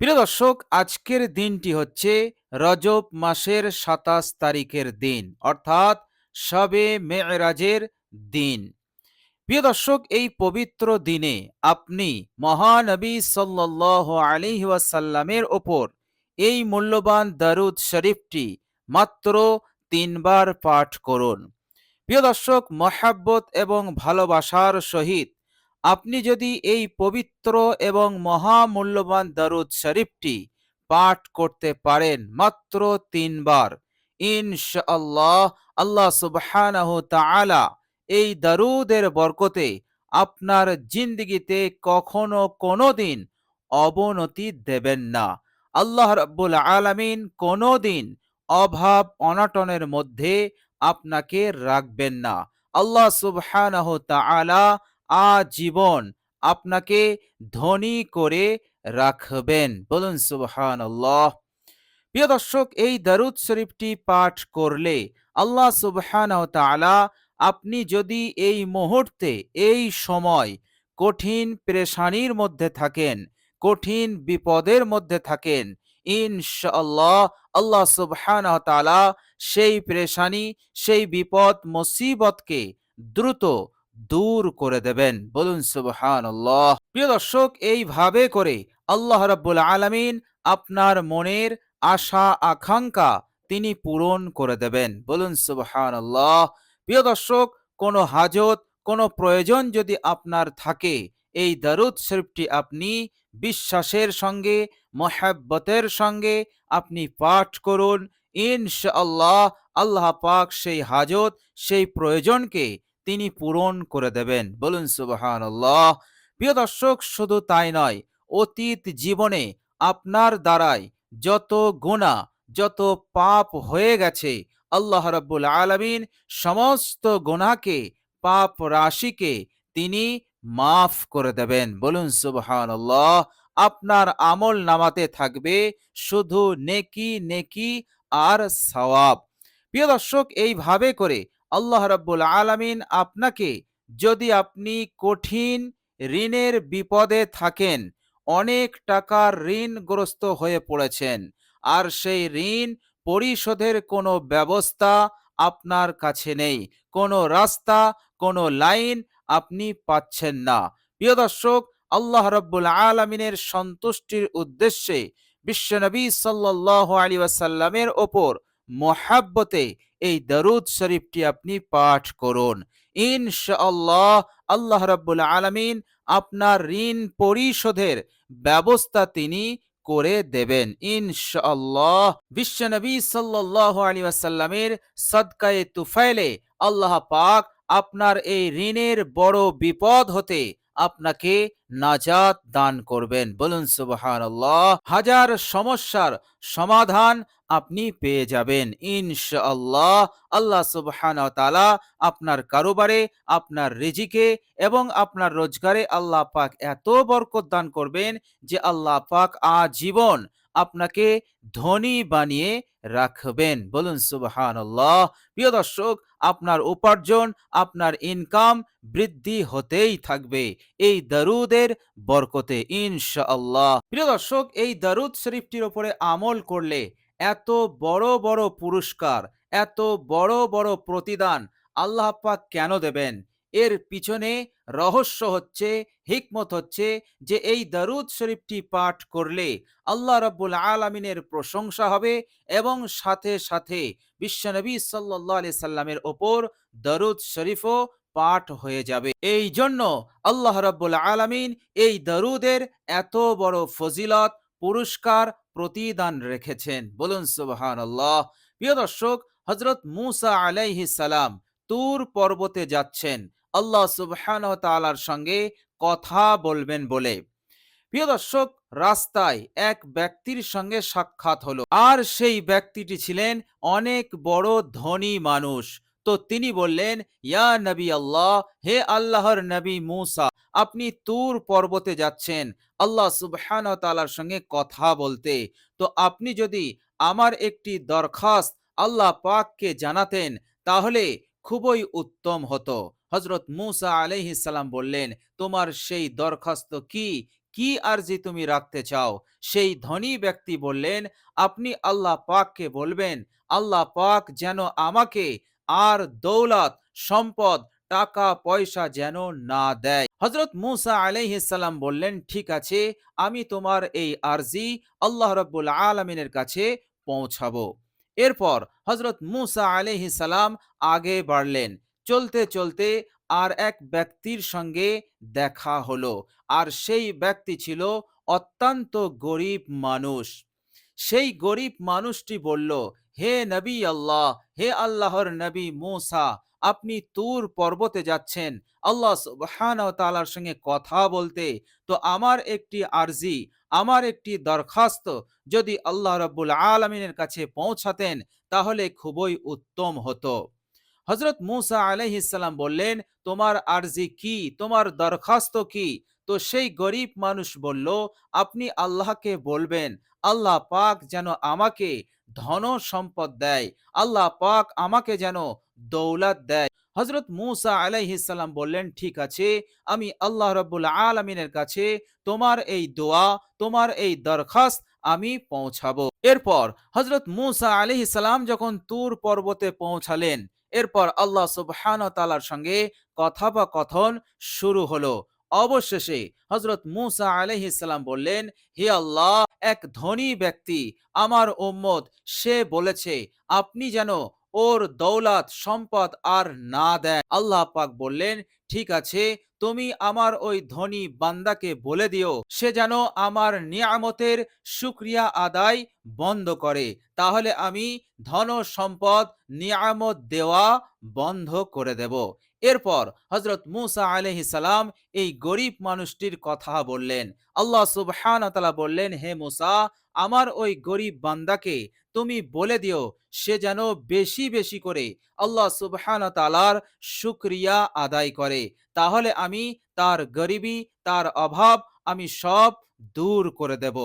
প্রিয় দর্শক, আজকের দিনটি হচ্ছে রজব মাসের সাতাশ তারিখের দিন, অর্থাৎ শবে মেয়েরাজের দিন। প্রিয় দর্শক, এই পবিত্র দিনে আপনি মহানবী সাল্লাহ আলী ওয়াসাল্লামের ওপর এই মূল্যবান দারুদ শরীফটি মাত্র তিনবার পাঠ করুন। প্রিয় দর্শক, মহাব্বত এবং ভালোবাসার সহিত আপনি যদি এই পবিত্র এবং মহামূল্যবান দারুদ শরীফটি পাঠ করতে পারেন মাত্র তিনবার, ইনশাআল্লাহ আল্লাহ সুবহানাহু তাআলা এই দারুদের বরকতে আপনার জিন্দগিতে কখনো কোনো দিন অবনতি দেবেন না। আল্লাহ রাব্বুল আলামিন কোনো দিন অভাব অনাটনের মধ্যে আপনাকে রাখবেন না। আল্লাহ সুবহানাহু তাআলা আজীবন আপনাকে ধনী করে রাখবেন। বলুন সুবহান আল্লাহ প্রিয় দর্শক, এই দারুদ শরীফটি পাঠ করলে আল্লাহ সুবহান আপনি যদি এই মুহূর্তে, এই সময় কঠিন পেরেশানির মধ্যে থাকেন, কঠিন বিপদের মধ্যে থাকেন, ইনশাআল্লাহ আল্লাহ সুবহান সেই পেরেশানি, সেই বিপদ, মুসিবতকে দ্রুত দূর করে দেবেন। বলুন সুবহান আল্লাহ প্রিয় দর্শক, এইভাবে করে আল্লাহ রাব্বুল আলামিন আপনার মনের আশা, আকাঙ্ক্ষা তিনি পূরণ করে দেবেন। বলুন সুবহান আল্লাহ প্রিয় দর্শক, কোনো হাজত, কোনো প্রয়োজন যদি আপনার থাকে, এই দারুদ শরীফটি আপনি বিশ্বাসের সঙ্গে, মহাব্বতের সঙ্গে আপনি পাঠ করুন। ইনশাআল্লাহ, আল্লাহ পাক সেই হাজত, সেই প্রয়োজনকে তিনি পূরণ করে দেবেন। বলুন সুবহান আল্লাহ প্রিয় দর্শক, শুধু তাই নয়, অতীত জীবনে আপনার দ্বারাই যত গুণা যত পাপ হয়ে গেছে, আল্লাহ রাব্বুল আলামিন সমস্ত গুনাহকে, পাপ রাশিকে তিনি মাফ করে দেবেন। বলুন সুবহান আল্লাহ আপনার আমল নামাতে থাকবে শুধু নেকি নেকি আর সওয়াব। প্রিয় দর্শক, এইভাবে করে আল্লাহ রাব্বুল আলামিন আপনাকে যদি আপনি কঠিন ঋণের বিপদে থাকেন, অনেক টাকার ঋণগ্রস্ত হয়ে পড়েছেন, আর সেই ঋণ পরিশোধের কোনো ব্যবস্থা আপনার কাছে নেই, কোনো রাস্তা, কোনো লাইন আপনি পাচ্ছেন না। প্রিয় দর্শক, আল্লাহ রব্বুল আলমিনের সন্তুষ্টির উদ্দেশ্যে বিশ্বনবী সাল্লাহ আলী ওয়াসাল্লামের ওপর মোহাব্বতে এই দারুদ শরীফটি আপনি পাঠ করুন। ইনশাআল্লাহ আল্লাহ রাব্বুল আলামিন আপনার ঋণ পরিশোধের ব্যবস্থা তিনি করে দেবেন। ইনশাআল্লাহ বিশ্বনবী সাল্লাহ আলী আসাল্লামের সদকায়ে তুফাইলে আল্লাহ পাক আপনার এই ঋণের বড় বিপদ হতে আপনাকে নাজাত দান করবেন। বলুন সুবহান হাজার সমস্যার সমাধান আপনি পেয়ে যাবেন। ইনশাআল্লাহ, আল্লাহ সুবহান তালা আপনার কারোবারে, আপনার রেজিকে এবং আপনার রোজগারে আল্লাহ পাক এত বরকত দান করবেন যে আল্লাহ পাক আজীবন আপনাকে ধনী বানিয়ে রাখবেন। বলুন সুবহান প্রিয় দর্শক, আপনার উপার্জন, আপনার ইনকাম বৃদ্ধি হতেই থাকবে। এই দারুদের বরকতে, ইনশাআল্লাহ। প্রিয় দর্শক, এই দারুদ শরীফটির ওপরে আমল করলে এত বড় বড় পুরস্কার, এত বড় বড় প্রতিদান আল্লাহ পাক কেন দেবেন? এর পিছনে রহস্য হচ্ছে, হিকমত হচ্ছে যে এই দারুদ শরীফটি পাঠ করলে আল্লাহ রব্বুল আলমিনের প্রশংসা হবে এবং সাথে সাথে বিশ্বনবী সাল্লাহ আলি সাল্লামের ওপর দারুদ শরীফও পাঠ হয়ে যাবে। এই জন্য আল্লাহ রব্বুল আলমিন এই দারুদের এত বড় ফজিলত, পুরস্কার প্রতিদান রেখেছেন। বলুন সুবহান আল্লাহ প্রিয় দর্শক হজরত মুসা আলাইহি সালাম তুর পর্বতে যাচ্ছেন। আল্লাহ সুবহান তালার সঙ্গে কথা বলবেন বলে। প্রিয় দর্শক, রাস্তায় এক ব্যক্তির সঙ্গে সাক্ষাৎ হলো। আর সেই ব্যক্তিটি ছিলেন অনেক বড় ধনী মানুষ। তো তিনি বললেন, ইয়া নবী আল্লাহ, হে আল্লাহর নবী মুসা, আপনি তুর পর্বতে যাচ্ছেন। আল্লাহ সুবহান তালার সঙ্গে কথা বলতে। তো আপনি যদি আমার একটি দরখাস্ত আল্লাহ পাককে জানাতেন, তাহলে খুবই উত্তম হতো। হজরত মুসা আলহিসাল্লাম বললেন, তোমার সেই দরখাস্ত কি? কি আরজি তুমি রাখতে চাও? সেই ধনী ব্যক্তি বললেন, আপনি আল্লাহ পাককে বলবেন, আল্লাহ পাক যেন আমাকে আর দৌলত, সম্পদ, টাকা, পয়সা যেন না দেয়। হজরত মুসা আলাইহিসাল্লাম বললেন, ঠিক আছে, আমি তোমার এই আরজি আল্লাহ রব্বুল আলমিনের কাছে পৌঁছাবো। এরপর হজরত মুসা আলাইহিস সালাম আগে বাড়লেন। চলতে চলতে আর এক ব্যক্তির সঙ্গে দেখা হলো। আর সেই ব্যক্তি ছিল অত্যন্ত গরিব মানুষ। সেই গরিব মানুষটি বলল, হে নবী আল্লাহ, হে আল্লাহর নবী মুসা, আপনি তুর পর্বতে যাচ্ছেন। আল্লাহ সুবহান তালার সঙ্গে কথা বলতে। তো আমার একটি আরজি, আমার একটি দরখাস্ত যদি আল্লাহ রব্বুল আলমিনের কাছে পৌঁছাতেন, তাহলে খুবই উত্তম হতো। হজরত মুসা আলহিসাল্লাম বললেন, তোমার আরজি কি? তোমার দরখাস্ত কি? তো সেই গরিব মানুষ বলল, আপনি আল্লাহকে বলবেন, আল্লাহ পাক যেন আমাকে ধন সম্পদ দেয়, আল্লাহ পাক আমাকে যেন দৌলত দেয়। হজরত মুসা আলাইহিসাল্লাম বললেন, ঠিক আছে, আমি আল্লাহ রব্বুল আলমিনের কাছে তোমার এই দোয়া, তোমার এই দরখাস্ত আমি পৌঁছাবো। এরপর হজরত মুসা আলহিসাল্লাম যখন তুর পর্বতে পৌঁছালেন এরপর আল্লাহ সুবহান তালার সঙ্গে কথোপকথন শুরু হলো। অবশেষে হজরত মুসা আলহিসাল্লাম বললেন, হে আল্লাহ, এক ধনী ব্যক্তি, আমার ওম্মদ সে বলেছে, আপনি যেন ওর দৌলত, সম্পদ আর না দেন। আল্লাহ পাক বললেন, ঠিক আছে তুমি আমার ওই ধনী বান্দাকে বলে দিও, সে যেন আমার নিয়ামতের সুক্রিয়া আদায় বন্ধ করে। তাহলে আমি ধন সম্পদ নিয়ামত দেওয়া বন্ধ করে দেব। এরপর হজরত মুসা আলহ সালাম এই গরিব মানুষটির কথা বললেন। আল্লাহ সুবহান বললেন, হে মুসা, আমার ওই গরিব বান্দাকে তুমি বলে দিও, সে যেন বেশি বেশি করে আল্লাহ সুবহান তালার শুক্রিয়া আদায় করে। তাহলে আমি তার গরিবি, তার অভাব আমি সব দূর করে দেব।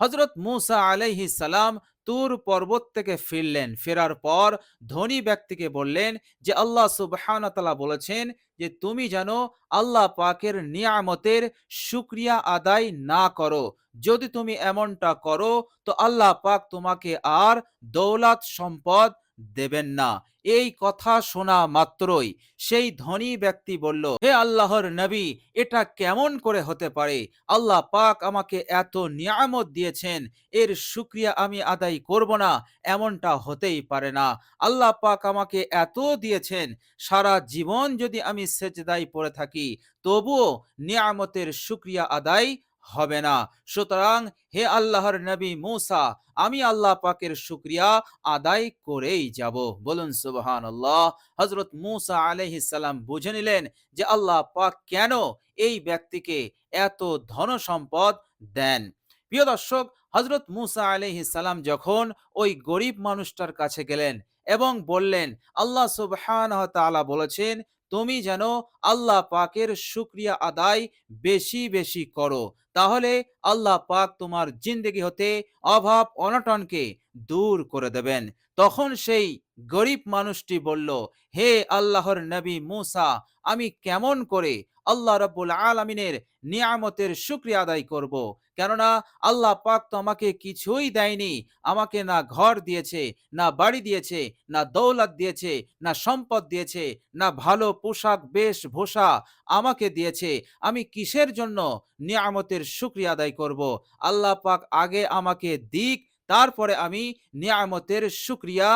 হজরত মুসা আলাইহি সালাম তুর পর্বত থেকে ফিরলেন। ফেরার পর ধনী ব্যক্তিকে বললেন যে, আল্লাহ সুবহান বলেছেন যে, তুমি যেন আল্লাহ পাকের নিয়ামতের শুক্রিয়া আদায় না করো। যদি তুমি এমনটা করো, তো আল্লাহ পাক তোমাকে আর দৌলত, সম্পদ দেবেন না। এই কথা শোনা মাত্রই সেই ধনী ব্যক্তি বলল, হে আল্লাহর নবী, এটা কেমন করে হতে পারে? আল্লাহ পাক আমাকে এত নিয়ামত দিয়েছেন, এর শুক্রিয়া আমি আদায় করব না, এমনটা হতেই পারে না। আল্লাহ পাক আমাকে এত দিয়েছেন, সারা জীবন যদি আমি সেজদাই পড়ে থাকি, তবুও নিয়ামতের শুক্রিয়া আদায় হবে না। সুতরাং হে আল্লাহর নবী মুসা, আমি আল্লাহ পাকের শুক্রিয়া আদায় করেই যাব। বলুন সুবহান আল্লাহ হজরত মুসা সালাম বুঝে নিলেন যে আল্লাহ পাক কেন এই ব্যক্তিকে এত ধন সম্পদ দেন। প্রিয় দর্শক হজরত মুসা সালাম যখন ওই গরিব মানুষটার কাছে গেলেন এবং বললেন, আল্লাহ সুবহান তালা বলেছেন, তুমি যেন আল্লাহ পাকের শুক্রিয়া আদায় বেশি বেশি করো। তাহলে আল্লাহ পাক তোমার জিন্দগি হতে অভাব অনটনকে দূর করে দেবেন তখন সেই গরিব মানুষটি বলল, হে আল্লাহর নবী মুসা, আমি কেমন করে আল্লাহ রব্বুল আলমিনের নিয়ামতের শুক্রিয়া আদায় করব। কেননা আল্লাহ পাক তো আমাকে কিছুই দেয়নি আমাকে না ঘর দিয়েছে, না বাড়ি দিয়েছে, না দৌলত দিয়েছে, না সম্পদ দিয়েছে, না ভালো পোশাক, বেশ ভূষা আমাকে দিয়েছে আমি কিসের জন্য নিয়ামতের শুক্রিয়া আদায় করব। আল্লাহ পাক আগে আমাকে দিক, তারপরে আমি নিয়ামতের শুক্রিয়া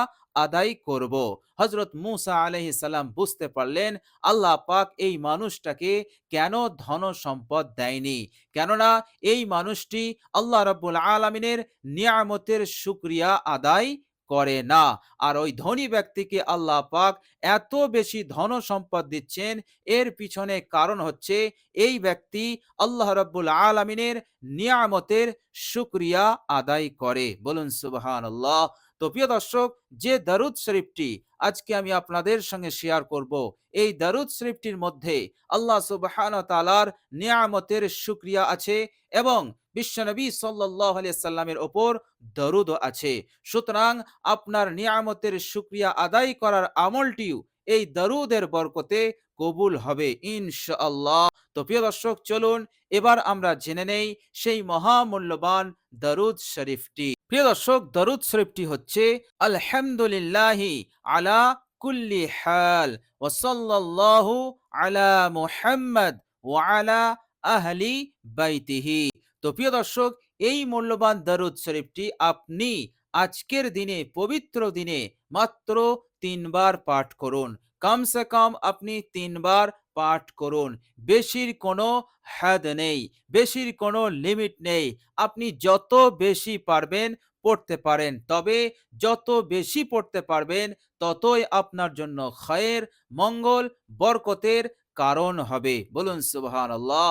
আদায় করব। হজরত মুসা আলহি সাল্লাম বুঝতে পারলেন, আল্লাহ পাক এই মানুষটাকে কেন ধন সম্পদ দেয়নি? কেননা এই মানুষটি আল্লাহ রব্বুল আলমিনের নিয়ামতের শুক্রিয়া আদায় করে না। আর ওই ধনী ব্যক্তিকে আল্লাহ পাক এত বেশি ধন সম্পদ দিচ্ছেন, এর পিছনে কারণ হচ্ছে এই ব্যক্তি আল্লাহ রব্বুল আলমিনের নিয়ামতের শুক্রিয়া আদায় করে। বলুন সুবহান আল্লাহ তো প্রিয় দর্শক, যে দারুদ শরীফটি আজকে আমি আপনাদের সঙ্গে শেয়ার করব, এই দারুদ শরীফটির মধ্যে আল্লাহ সুবহান তালার নিয়ামতের শুক্রিয়া আছে এবং বিশ্বনবী সাল্লামের ওপর দরুদ আছে। সুতরাং আপনার নিয়ামতের শুক্রিয়া আদায় করার আমলটিও এই দরুদের বরকতে কবুল হবে ইনশাআল্লাহ। তো প্রিয় দর্শক, চলুন এবার আমরা জেনে নেই সেই মহামূল্যবান দরুদ শরীফটি। প্রিয় দর্শক, দরুদ শরীফটি হচ্ছে, আলহামদুলিল্লাহি আলা কুল্লি হাল ওয়াসাল্লাল্লাহু আলা মুহাম্মদ ওয়া আলা আহলি বাইতিহি। তো প্রিয় দর্শক, এই মূল্যবান দরুদ শরীফটি আপনি আজকের দিনে, পবিত্র দিনে মাত্র তিনবার পাঠ করুন। কমসে কম আপনি তিনবার পাঠ করুন। বেশির কোনো হ্যাদ নেই, বেশির কোনো লিমিট নেই। আপনি যত বেশি পারবেন পড়তে পারেন, তবে যত বেশি পড়তে পারবেন, ততই আপনার জন্য খয়ের, মঙ্গল, বরকতের কারণ হবে। বলুন আল্লাহ